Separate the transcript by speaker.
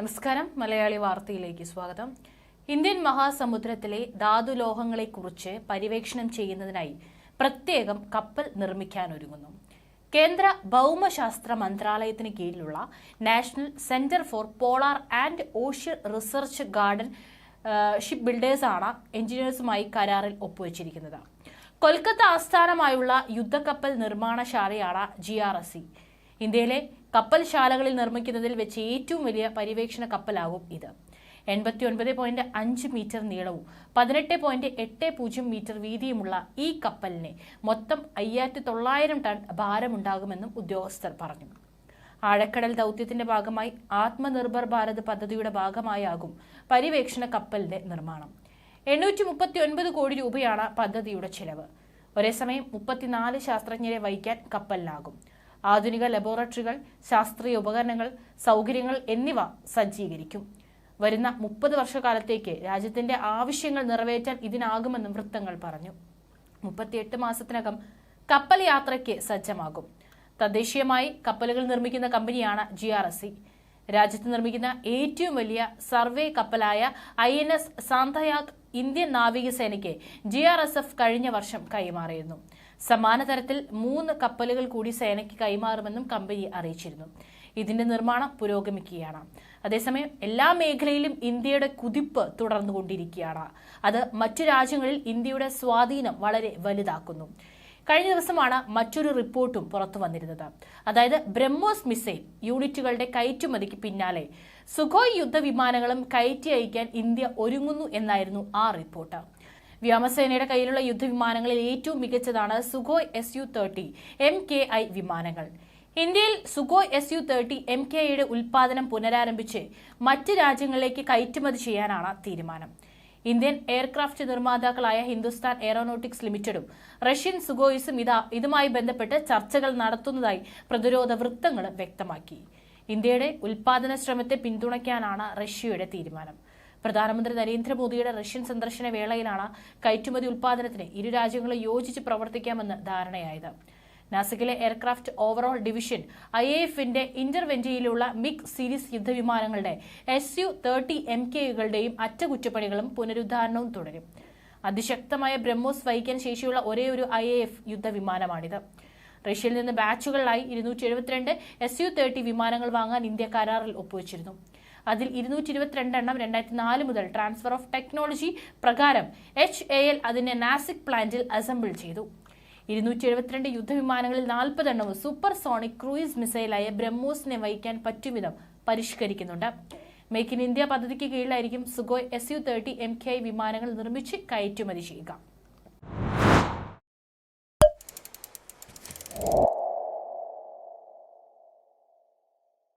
Speaker 1: നമസ്കാരം. മലയാളി വാർത്തയിലേക്ക് സ്വാഗതം. ഇന്ത്യൻ മഹാസമുദ്രത്തിലെ ധാതുലോഹങ്ങളെക്കുറിച്ച് പര്യവേക്ഷണം ചെയ്യുന്നതിനായി പ്രത്യേകം കപ്പൽ നിർമ്മിക്കാനൊരുങ്ങുന്നു കേന്ദ്ര ഭൗമശാസ്ത്ര മന്ത്രാലയത്തിന് കീഴിലുള്ള national centre for polar and ocean research garden ship ബിൽഡേഴ്സാണ് എഞ്ചിനീയേഴ്സുമായി കരാറിൽ ഒപ്പുവച്ചിരിക്കുന്നത്. കൊൽക്കത്ത ആസ്ഥാനമായുള്ള യുദ്ധക്കപ്പൽ നിർമ്മാണശാലയാണ് ജി ആർ എസ് സി. ഇന്ത്യയിലെ കപ്പൽശാലകളിൽ നിർമ്മിക്കുന്നതിൽ വെച്ച് ഏറ്റവും വലിയ പര്യവേക്ഷണ കപ്പലാകും ഇത്. എൺപത്തി ഒൻപത് പോയിന്റ് അഞ്ച് മീറ്റർ നീളവും പതിനെട്ട് പോയിന്റ് എട്ട് പൂജ്യം മീറ്റർ വീതിയുമുള്ള ഈ കപ്പലിന് മൊത്തം അയ്യായിരത്തി തൊള്ളായിരം ടൺ ഭാരമുണ്ടാകുമെന്നും ഉദ്യോഗസ്ഥർ പറഞ്ഞു. ആഴക്കടൽ ദൗത്യത്തിന്റെ ഭാഗമായി ആത്മനിർഭർ ഭാരത് പദ്ധതിയുടെ ഭാഗമായാകും പര്യവേക്ഷണ കപ്പലിന്റെ നിർമ്മാണം. എണ്ണൂറ്റി മുപ്പത്തി ഒൻപത് കോടി രൂപയാണ് പദ്ധതിയുടെ ചെലവ്. ഒരേസമയം മുപ്പത്തിനാല് ശാസ്ത്രജ്ഞരെ വഹിക്കാൻ കപ്പലിനാകും. ആധുനിക ലബോറട്ടറികൾ ശാസ്ത്രീയ ഉപകരണങ്ങൾ സൗകര്യങ്ങൾ എന്നിവ സജ്ജീകരിക്കും. വരുന്ന മുപ്പത് വർഷക്കാലത്തേക്ക് രാജ്യത്തിന്റെ ആവശ്യങ്ങൾ നിറവേറ്റാൻ ഇതിനാകുമെന്നും വൃത്തങ്ങൾ പറഞ്ഞു. മുപ്പത്തിയെട്ട് മാസത്തിനകം കപ്പൽ യാത്രയ്ക്ക് സജ്ജമാകും. തദ്ദേശീയമായി കപ്പലുകൾ നിർമ്മിക്കുന്ന കമ്പനിയാണ് ജി ആർ എസ് സി. രാജ്യത്ത് നിർമ്മിക്കുന്ന ഏറ്റവും വലിയ survey കപ്പലായ I N S Sandhayak Indian നാവികസേനയ്ക്ക് G R S F കഴിഞ്ഞ വർഷം കൈമാറിയിരുന്നു. സമാന തരത്തിൽ മൂന്ന് കപ്പലുകൾ കൂടി സേനയ്ക്ക് കൈമാറുമെന്നും കമ്പനി അറിയിച്ചിരുന്നു. ഇതിന്റെ നിർമ്മാണം പുരോഗമിക്കുകയാണ്. അതേസമയം എല്ലാ മേഖലയിലും ഇന്ത്യയുടെ കുതിപ്പ് തുടർന്നുകൊണ്ടിരിക്കുകയാണ്. അത് മറ്റു രാജ്യങ്ങളിൽ ഇന്ത്യയുടെ സ്വാധീനം വളരെ വലുതാക്കുന്നു. കഴിഞ്ഞ ദിവസമാണ് മറ്റൊരു റിപ്പോർട്ടും പുറത്തു വന്നിരുന്നത്. അതായത് ബ്രഹ്മോസ് മിസൈൽ യൂണിറ്റുകളുടെ കയറ്റുമതിക്ക് പിന്നാലെ സുഖോയ് യുദ്ധവിമാനങ്ങളും കയറ്റി അയക്കാൻ ഇന്ത്യ ഒരുങ്ങുന്നു എന്നായിരുന്നു ആ റിപ്പോർട്ട്. വ്യോമസേനയുടെ കയ്യിലുള്ള യുദ്ധവിമാനങ്ങളിൽ ഏറ്റവും മികച്ചതാണ് Sukhoi S U thirty M K I വിമാനങ്ങൾ. ഇന്ത്യയിൽ Sukhoi S U thirty M K ഐയുടെ ഉൽപാദനം പുനരാരംഭിച്ച് മറ്റ് രാജ്യങ്ങളിലേക്ക് കയറ്റുമതി ചെയ്യാനാണ് തീരുമാനം. ഇന്ത്യൻ എയർക്രാഫ്റ്റ് നിർമ്മാതാക്കളായ ഹിന്ദുസ്ഥാൻ എയറോനോട്ടിക്സ് ലിമിറ്റഡും റഷ്യൻ സുഗോയിസും ഇതാ ഇതുമായി ബന്ധപ്പെട്ട് ചർച്ചകൾ നടത്തുന്നതായി പ്രതിരോധ വൃത്തങ്ങൾ വ്യക്തമാക്കി. ഇന്ത്യയുടെ ഉൽപാദന ശ്രമത്തെ പിന്തുണയ്ക്കാനാണ് റഷ്യയുടെ തീരുമാനം. പ്രധാനമന്ത്രി നരേന്ദ്രമോദിയുടെ റഷ്യൻ സന്ദർശന വേളയിലാണ് കയറ്റുമതി ഉൽപാദനത്തിന് ഇരു രാജ്യങ്ങളും യോജിച്ച് പ്രവർത്തിക്കാമെന്ന് ധാരണയായത്. നാസിക്കിലെ എയർക്രാഫ്റ്റ് ഓവറോൾ ഡിവിഷൻ ഐ എഫിന്റെ ഇന്റർവെന്റിയിലുള്ള മിഗ് സീരീസ് യുദ്ധവിമാനങ്ങളുടെ എസ് യു തേർട്ടി എം കെയുകളുടെയും അറ്റകുറ്റപ്പണികളും പുനരുദ്ധാരണവും തുടരും. അതിശക്തമായ ബ്രഹ്മോസ് വഹിക്കാൻ ശേഷിയുള്ള ഒരേ ഒരു ഐ എ എഫ് യുദ്ധവിമാനമാണിത്. റഷ്യയിൽ നിന്ന് ബാച്ചുകളിലായി ഇരുന്നൂറ്റി എഴുപത്തിരണ്ട് എസ് യു തേർട്ടി വിമാനങ്ങൾ വാങ്ങാൻ ഇന്ത്യ കരാറിൽ ഒപ്പുവച്ചിരുന്നു. അതിൽ ഇരുന്നൂറ്റി ഇരുപത്തിരണ്ട് എണ്ണം രണ്ടായിരത്തി നാല് മുതൽ ട്രാൻസ്ഫർ ഓഫ് ടെക്നോളജി പ്രകാരം എച്ച് എ എൽ അതിനെ നാസിക് പ്ലാന്റിൽ അസംബിൾ ചെയ്തു. ഇരുന്നൂറ്റി എഴുപത്തിരണ്ട് യുദ്ധവിമാനങ്ങളിൽ നാൽപ്പതെണ്ണവും സൂപ്പർ സോണിക് ക്രൂയിസ് മിസൈലായ ബ്രഹ്മോസിനെ വഹിക്കാൻ പറ്റും വിധം പരിഷ്കരിക്കുന്നുണ്ട്. മേക്ക് ഇൻ ഇന്ത്യ പദ്ധതിക്ക് കീഴിലായിരിക്കും Sukhoi S U thirty M K വിമാനങ്ങൾ നിർമ്മിച്ച് കയറ്റുമതി ചെയ്യുക.